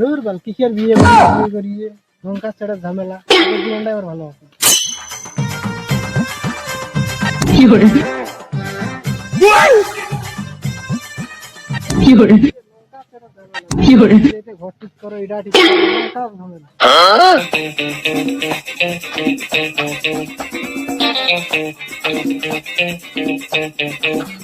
ধুর বাল কিসের বিয়ে করিয়ে লঙ্কা ছেড়ে ঝামেলা। জীবনটা এবার ভালো আছে। এতে ঘর ঠিক করো এটা ঠিক করো লঙ্কা ঝামেলা। এ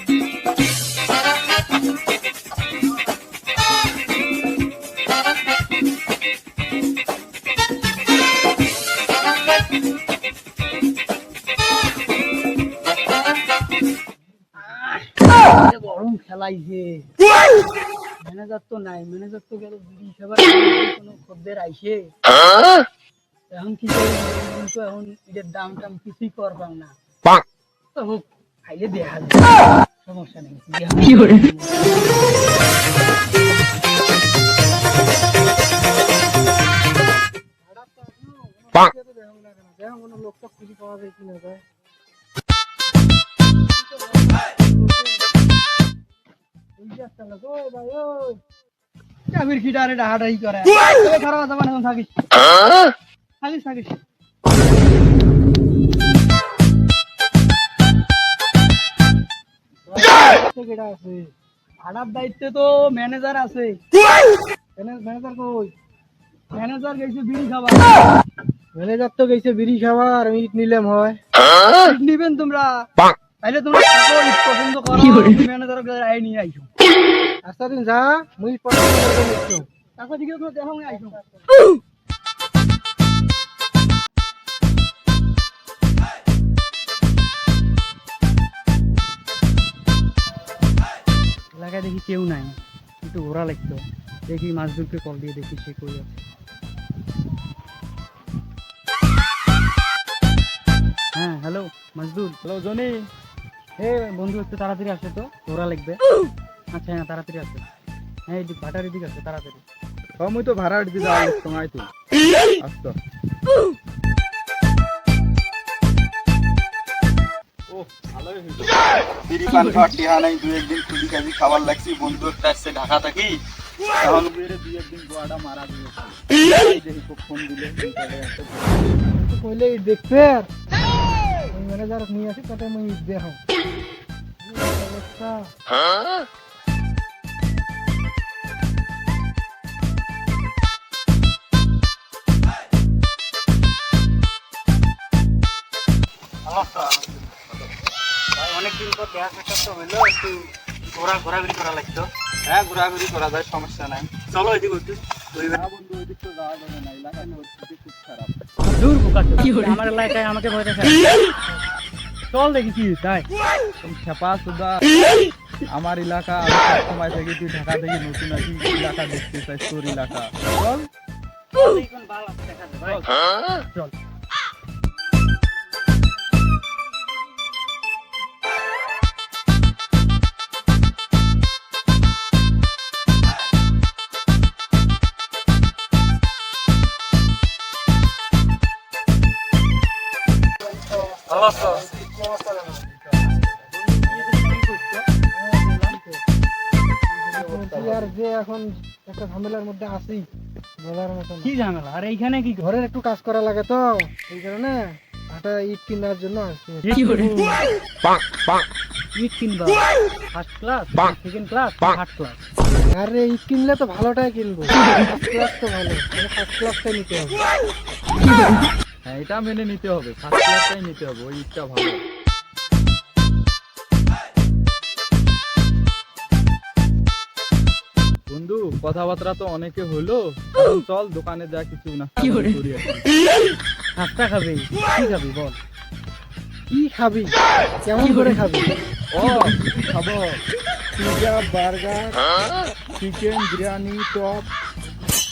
গরম খেলাইছে ম্যানেজার তো নাই ম্যানেজার তো গেল বিড়ি খাবার কোনো খদ্দের আইছে। এখন কি কিন্তু এখন এটার দাম টাম কিছুই করবাম না। তো হোক খাইলে দেখা সমস্যা নেই। কি করে? লোকটা খুঁজে পাওয়া যায় কিনা যায় চাবির খিটারে ডাহাডাহি করে? খারাপ আছে মানে থাকিস। থাকিস থাকিস। আছে? ভাড়ার দায়িত্বে তো ম্যানেজার আছে। ম্যানেজার কই? ম্যানেজার গেছে বিড়ি খাবার। ম্যানেজার তো গেছে বিড়ি খাবার আমি ইট নিলাম হয়। নিবেন তোমরা? তাইলে তোমরা থাকো, ইট পছন্দ করো ম্যানেজার আই নিয়ে আইছো। আচ্ছা দিন যা মুই পছন্দ করে নিচ্ছো তারপর দিকে তো দেখো আইছো। এলাকায় দেখি কেউ নাই। একটু ঘোরা লাগতো। দেখি মাছদুরকে কল দিয়ে দেখি সে কই আছে। হ্যাঁ হ্যালো মাজদুর হ্যালো জনি। হে বন্ধু একটু তাড়াতাড়ি আসে তো। ঘোরা লাগবে আচ্ছা হ্যাঁ তাড়াতাড়ি আসে। হ্যাঁ এই ভাটার দিকে আছে তাড়াতাড়ি। আমি তো ভাড়া দিতে যাওয়ার সময় তো ও ভালোই হইল। বিড়ি পান খাওয়ার টিহা নাই দু একদিন খুলি খাবি খাবার লাগছি বন্ধু একটা আসছে ঢাকা থাকি। তখন বেরে দুই একদিন গোয়াটা মারা দেখি খুব ফোন দিলে কইলে ওই ম্যানেজার নিয়ে আসি তাতে মুই দেখো অবস্থা। অনেকদিন পর দেখা সাক্ষাৎ তো হইল একটু ঘোরা ঘোরাঘুরি করা লাগতো। হ্যাঁ ঘোরাঘুরি করা যায় সমস্যা নাই। চলো এদিকে একটু বন্ধু ওই তো যাওয়া যাবে না এলাকায় খুব খারাপ দূর আমার এলাকায় আমাকে ভয় দেখা চল দেখি কি তাই খেপা সুদা। আমার এলাকা, আমি সব সময় থেকে তুই ঢাকা থেকে নতুন আছি এলাকা দেখতে চাই, তোর এলাকা। চল। চল। আর যে এখন একটা ঝামেলার মধ্যে আছি বলার মতো কি ঝামেলা? আর এইখানে কি ঘরের একটু কাজ করা লাগে তো এই কারণে ইট কেনার জন্য আসছি। ইট কিনবা? First class second class third class আরে ইট কিনলে তো ভালোটাই কিনবো। ফার্স্ট ক্লাস তো ভালো ফার্স্ট ক্লাসটাই নিতে হবে। হ্যাঁ এটা মেনে নিতে হবে। ফার্স্ট ক্লাসটাই নিতে হবে ওই ইটটা ভালো। কথাবার্তা তো অনেকে হলো। চল দোকানে যা কিছু না করি? আসি। নাস্তা খাবি? কি খাবি বল? কি খাবি? কেমন করে খাবি? ও খাব। Pizza burger chicken biryani chop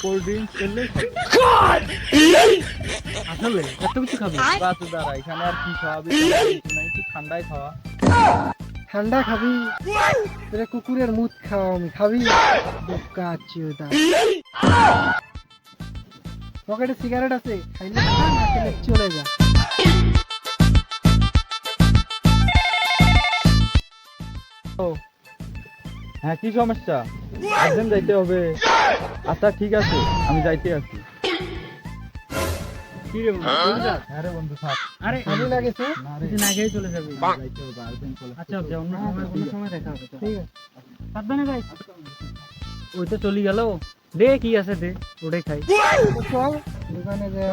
cold drinks এগুলো আসলে এত কিছু খাবি? বাস দাঁড়া এখানে আর কি খাওয়াবি কিছু নাই একটু ঠান্ডাই খাওয়া। ঠান্ডা খাবি? তোরা কুকুরের মুখ খাওয়া আমি খাবি? বোকা চিওদা পকেটে সিগারেট আছে খাইলে চলে যা। ও। হ্যাঁ কি সমস্যা? আর্জেন্ট যাইতে হবে। আচ্ছা ঠিক আছে আমি যাইতে আছি কি রে বন্ধু হ্যাঁ রে বন্ধু থাক। আরে আমি না গেছো চলে যাবি। আচ্ছা আচ্ছা অন্য সময় অন্য সময় দেখা হবে ঠিক আছে। সাবধানে ভাই ওই তো চলে গেল। দে কি আছে দে ওটাই খাই। দোকানে যে।